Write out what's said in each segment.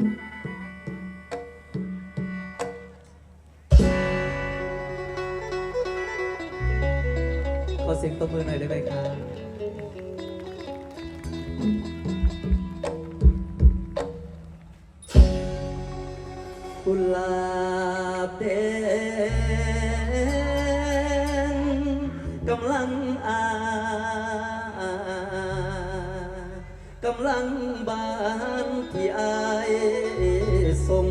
ขอเสียงตบมือหน่อยได้ไหมครับกุหลาบแดงกำลัง ลังบานที่อายส่ง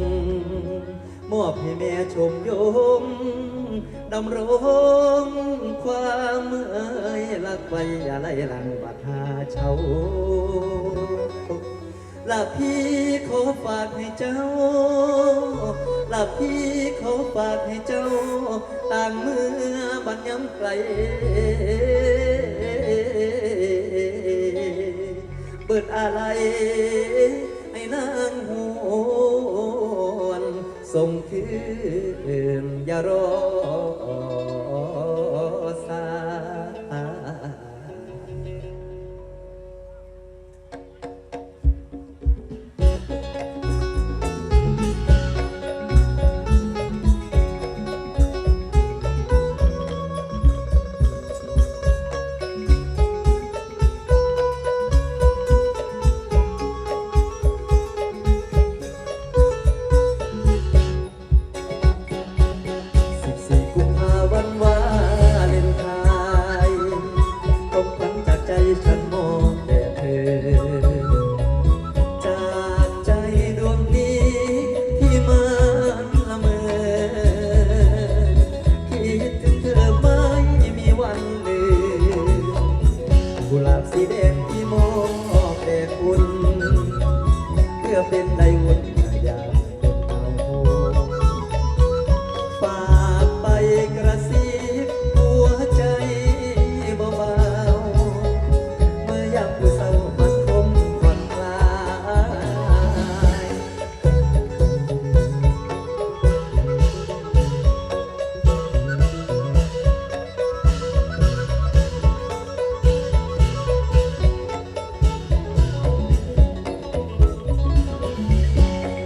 มอบให้แม่ชมยมดำรงความเมื่อยลักไว้อย่าไล่หลังบัดหาเช้าลาพี่ขอฝากให้เจ้าลาพี่ขอฝากให้เจ้าต่างเมื่อบันยำไกล เปิดอะไรให้นางหวนส่งคืนอย่ารอ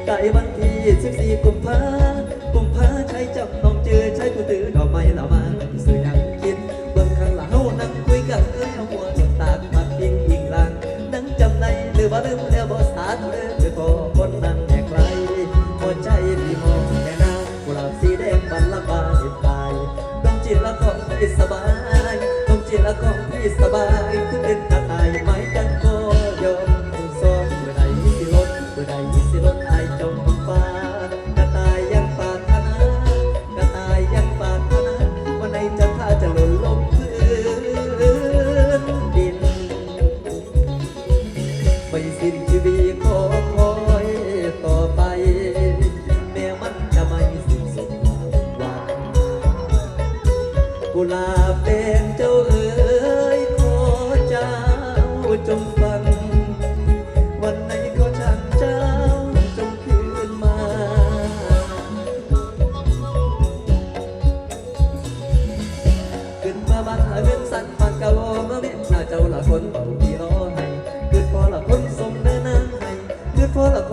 ใกล้วันที่14กุมภากุมภาใช้จับน้องเจอใช้ผู้ตือดอกไม้ละมาสื่อยังคิดเบิ่งข้างหลังนั่งคุยกันเอ้ยเอาหัวน้ำตามาพิงอิงลางนั่งจำในหรือว่าลืมแล้วบ่สาธุเด้อคือพอคนนั่งแห่ไกลหัวใจพี่มองแค่นางกุหลาบสีแดงบันละบานตายดวงจิตละของพี่สบายดวงจิตละของพี่สบายคือเป็นกระต่ายม้กั กุหลาบแดงเจ้าเอ๋ยขอเจ้าจงฟัง วันไหนก็ช่างเจ้าจงคืนมา ขึ้นมาบ้านหาเงินสั่นปากกะโลมาเม็ดหน้าเจ้าละคนเบาที่รอให้ขึ้นพอละคนสมเนื้อนางให้ขึ้นพอละคน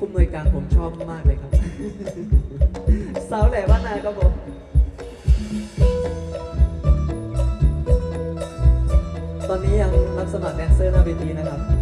ผู้อำนวยการผมชอบมากเลยครับ สาวแหล่บ้านนาครับผมตอนนี้ยังรับสมัครแดนเซอร์หน้าเวทีนะครับ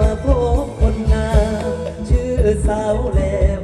มาพบคนงาม ชื่อสาวแล้ว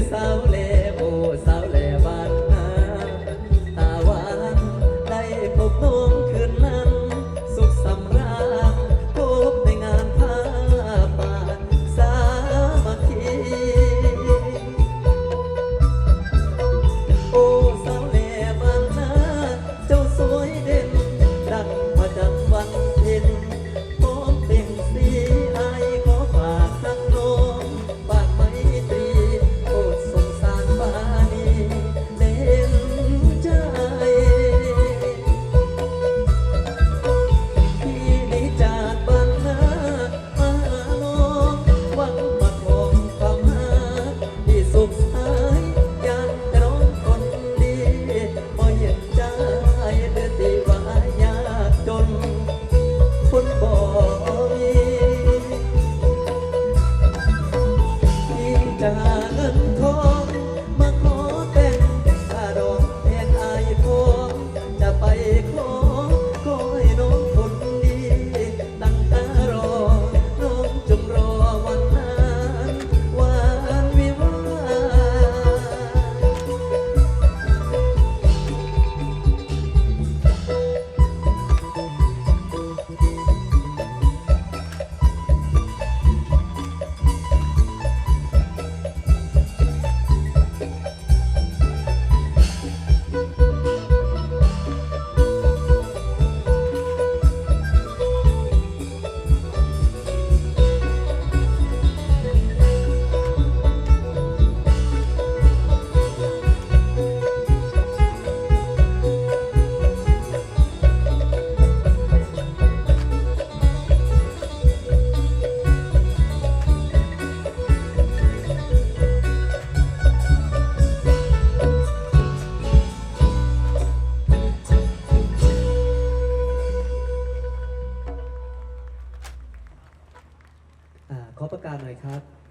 estable.